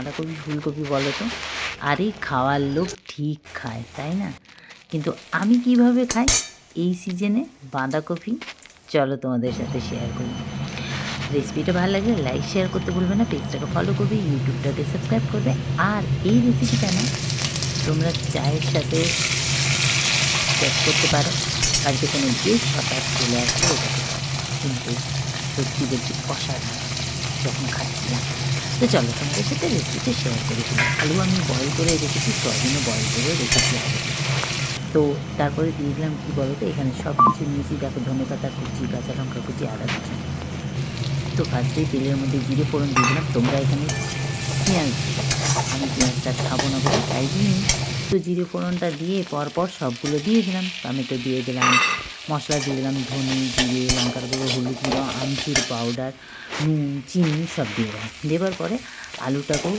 বাঁধাকপি, ফুলকপি বলো তো। আরে খাওয়ার লোক ঠিক খায়, তাই না? কিন্তু আমি কীভাবে খাই? এই সিজনে বাঁধাকপি। চলো তোমাদের সাথে শেয়ার করি। রেসিপিটা ভালো লাগলে লাইক শেয়ার করতে ভুলবে না। পেজটাকে ফলো করবে ইউটিউবটাকে সাবস্ক্রাইব করবে। আর এই রেসিপিটা না, তোমরা চায়ের সাথে চেক করতে পারো। বাড়িতে কোনো গেস্ট হঠাৎ চলে আসবে কিন্তু সত্যি বলছি অসাধারণ। যখন খাচ্ছিলাম তো চলো, তোমাদের সাথে রেসিপিটা শেয়ার করেছিলাম আলু আমি বয়েল করে রেখেছি সয়াবিনও বয়েল করে রেখেছি তো তারপরে দিয়ে দিলাম, কী বলো তো এখানে সব কিছু নিয়েছি। দেখো ধনে পাতা কুচি, কাঁচা লঙ্কা কুচি, আদা কুচি। তো ফার্স্টেই তেলের মধ্যে জিরে ফোড়ন দিয়ে দিলাম। তোমরা এখানে পেঁয়াজ, আমি পেঁয়াজটা খাব না বলে তাই দিই তো জিরে ফোড়নটা দিয়ে পরপর সবগুলো দিয়ে দিলাম। টমেটো দিয়ে দিলাম মশলা দিয়ে দিলাম, ধনে দিয়ে লঙ্কার গুঁড়ো, হলুদ গুঁড়ো, আমচুর পাউডার নুন, চিনি সব দিয়ে দিলাম। দেওয়ার পরে আলুটাকেও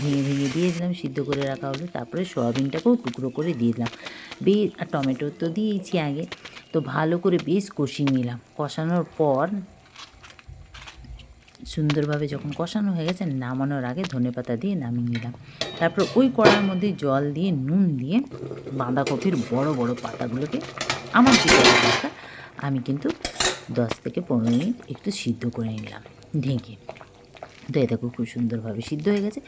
ভেঙে ভেঙে দিয়ে দিলাম, সিদ্ধ করে রাখা হলো। তারপরে সয়াবিনটাকেও টুকরো করে দিয়ে দিলাম। বে আর টমেটো তো দিয়েছি আগে। তো ভালো করে বেশ কষিয়ে নিলাম। কষানোর পর সুন্দরভাবে যখন কষানো হয়ে গেছে, নামানোর আগে ধনেপাতা দিয়ে নামিয়ে নিলাম। তারপর ওই কড়ার মধ্যে জল দিয়ে, নুন দিয়ে বাঁধাকপির বড় বড় পাতাগুলোকে আমার যেটা দরকার, আমি কিন্তু দশ থেকে পনেরো মিনিট একটু সিদ্ধ করে নিলাম, ঢেকে। তো এ দেখো খুব সুন্দরভাবে সিদ্ধ হয়ে গেছে।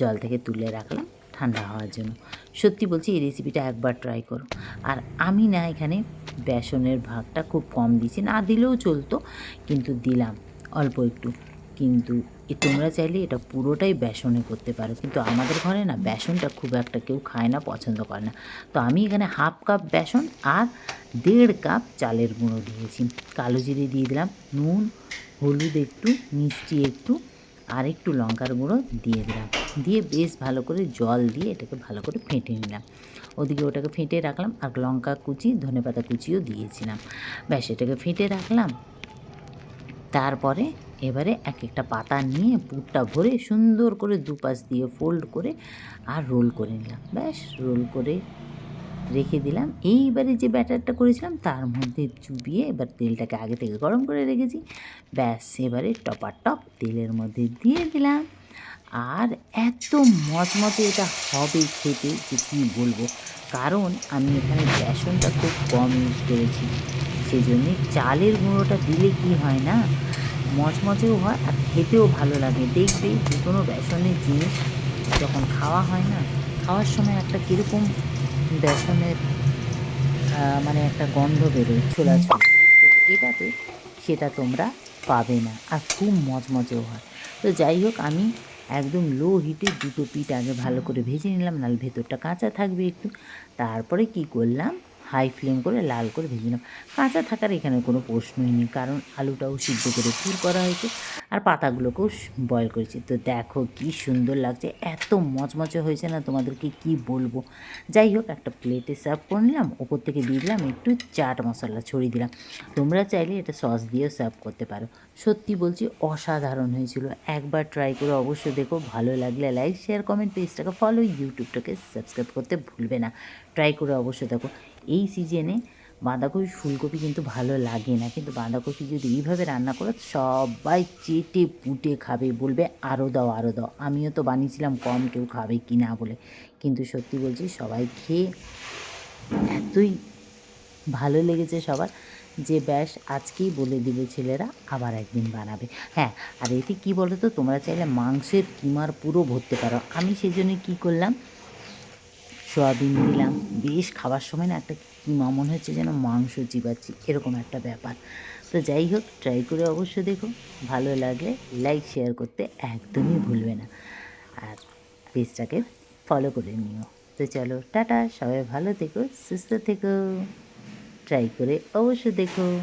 জল থেকে তুলে রাখলাম ঠান্ডা হওয়ার জন্য। সত্যি বলছি, এই রেসিপিটা একবার ট্রাই করো। আর আমি না এখানে বেসনের ভাগটা খুব কম দিয়েছি, না দিলেও চলতো, কিন্তু দিলাম অল্প একটু। কিন্তু এ তোমরা চাইলে এটা পুরোটাই বেসনে করতে পারো। কিন্তু আমাদের ঘরে না বেসনটা খুব একটা কেউ খায় না, পছন্দ করে না। তো আমি এখানে হাফ কাপ বেসন আর দেড় কাপ চালের গুঁড়ো দিয়েছি। কালো জিরে দিয়ে দিলাম, নুন, হলুদ একটু, মিষ্টি একটু, আর একটু লঙ্কার গুঁড়ো দিয়ে দিলাম। দিয়ে বেশ ভালো করে জল দিয়ে এটাকে ভালো করে ফেটে নিলাম। ওদিকে ওটাকে ফেটে রাখলাম আর লঙ্কা কুচি, ধনেপাতা কুচিও দিয়েছিলাম। ব্যাস, এটাকে ফেটে রাখলাম। তারপরে এবারে এক একটা পাতা নিয়ে পুরটা ভরে সুন্দর করে দুপাশ দিয়ে ফোল্ড করে আর রোল করে নিলাম। ব্যাস রোল করে রেখে দিলাম। এইবারে যে ব্যাটারটা করেছিলাম, তার মধ্যে চুবিয়ে এবার তেলটাকে আগে থেকে গরম করে রেখেছি। ব্যাস, এবারে টপার টপ তেলের মধ্যে দিয়ে দিলাম। আর এত মচমচে এটা হবে খেতে যে কী বলব? কারণ আমি এখানে বেসনটা খুব কম ইউজ করেছি। সেই জন্যে চালের গুঁড়োটা দিলে কি হয় না? মচমচেও হয় আর খেতেও ভালো লাগে। দেখবে যে কোনো বেসনের জিনিস যখন খাওয়া হয় না, খাওয়ার সময় একটা কীরকম বেসনের মানে একটা গন্ধ বেরোয় ছোলাছুলি তো এটাতে সেটা তোমরা পাবে না আর খুব মচমচেও হয়। তো যাই হোক, আমি একদম লো হিটে দুটো পিঠ আগে ভালো করে ভেজে নিলাম, নাহলে ভেতরটা কাঁচা থাকবে একটু। তারপরে কি করলাম? হাই ফ্লেম করে লাল করে ভেজে নিলাম কাঁচা থাকার এখানে কোনো প্রশ্নই নেই, কারণ আলুটাও সিদ্ধ করে পুর করা হয়েছে আর পাতাগুলোকেও বয়েল করেছি। তো দেখো কি সুন্দর লাগছে, এত মচমচে হয়েছে না তোমাদেরকে কি বলব? যাই হোক, একটা প্লেটে সার্ভ করে নিলাম, ওপর থেকে দিয়ে দিলাম, একটু চাট মশলা ছড়িয়ে দিলাম। তোমরা চাইলে এটা সস দিয়েও সার্ভ করতে পারো। সত্যি বলছি, অসাধারণ হয়েছিল। একবার ট্রাই করে অবশ্যই দেখো, ভালো লাগলে লাইক শেয়ার কমেন্ট পেজটাকে ফলো ইউটিউবটাকে সাবস্ক্রাইব করতে ভুলবে না। ট্রাই করে অবশ্যই দেখো। এই সিজনে বাঁধাকপি ফুলকপি কিন্তু ভালো লাগে না। কিন্তু বাঁধাকপি যদি এইভাবে রান্না করো, সবাই চেটে পুটে খাবে, বলবে আরও দাও আরও দাও। আমিও তো বানিয়েছিলাম, কম কেউ খাবে কি না বলে। কিন্তু সত্যি বলছি, সবাই খেয়ে এতই ভালো লেগেছে সবার যে ব্যাস আজকেই বলে দিবে ছেলেরা, আবার একদিন বানাবে। হ্যাঁ আর এতে কী বলো তো তোমরা চাইলে মাংসের কিমার পুরো ভরতে পারো। আমি সেই জন্য কী করলাম সয়াবিন দিলাম। বেশ খাবার সময় না একটা কিমা মনে হচ্ছে যেন মাংস চিবাচ্ছি এরকম একটা ব্যাপার। তো যাই হোক ট্রাই করে অবশ্যই দেখো। ভালো লাগলে লাইক শেয়ার করতে একদমই ভুলবে না। আর পেজটাকে ফলো করে নিও। তো চলো, টাটা। সবাই ভালো থেকো, সুস্থ থেকো। ট্রাই করে অবশ্যই দেখো।